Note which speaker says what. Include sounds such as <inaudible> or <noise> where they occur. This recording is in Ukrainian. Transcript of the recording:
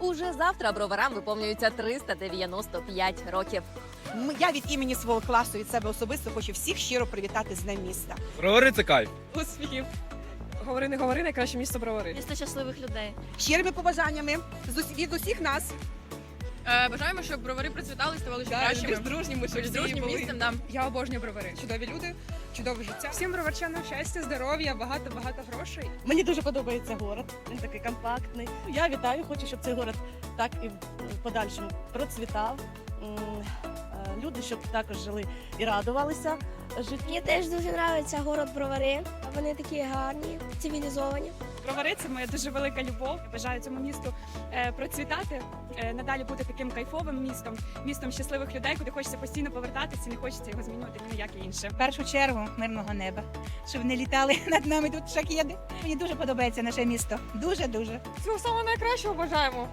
Speaker 1: Уже завтра броварам виповнюється 395 років.
Speaker 2: М- Я від імені свого класу від себе особисто хочу всіх щиро привітати з Днем міста.
Speaker 3: Бровари це кайф.
Speaker 4: Успіхів. Говори, не говори, найкраще місто бровари.
Speaker 5: Місто щасливих людей.
Speaker 2: Щирими побажаннями з ус- від усіх нас.
Speaker 6: Е, Бажаємо, щоб бровари процвітали, ставали ще кращими.
Speaker 4: дружніми,
Speaker 6: Більш дружнім місцем нам.
Speaker 4: Я обожнюю бровари. Чудові люди, чудове життя. Всім броварчанам щастя, здоров'я, багато багато грошей.
Speaker 7: Мені дуже подобається город. Він такий компактний. Я вітаю, хочу, щоб цей город так і в подальшому процвітав. М, е, Люди, щоб також жили і радувалися життю.
Speaker 5: Мені теж дуже подобається город Бровари. Вони такі гарні, цивілізовані.
Speaker 8: Бровари це моя дуже велика любов. Я Бажаю цьому місту е, процвітати, е, надалі бути таким кайфовим містом, містом щасливих людей, куди хочеться постійно повертатися, не хочеться його змінювати ні на яке інше.
Speaker 9: В першу чергу мирного неба, щоб не літали <laughs> над нами тут шахіди. Мені дуже подобається наше місто. Дуже дуже.
Speaker 6: Всього самого найкращого бажаємо.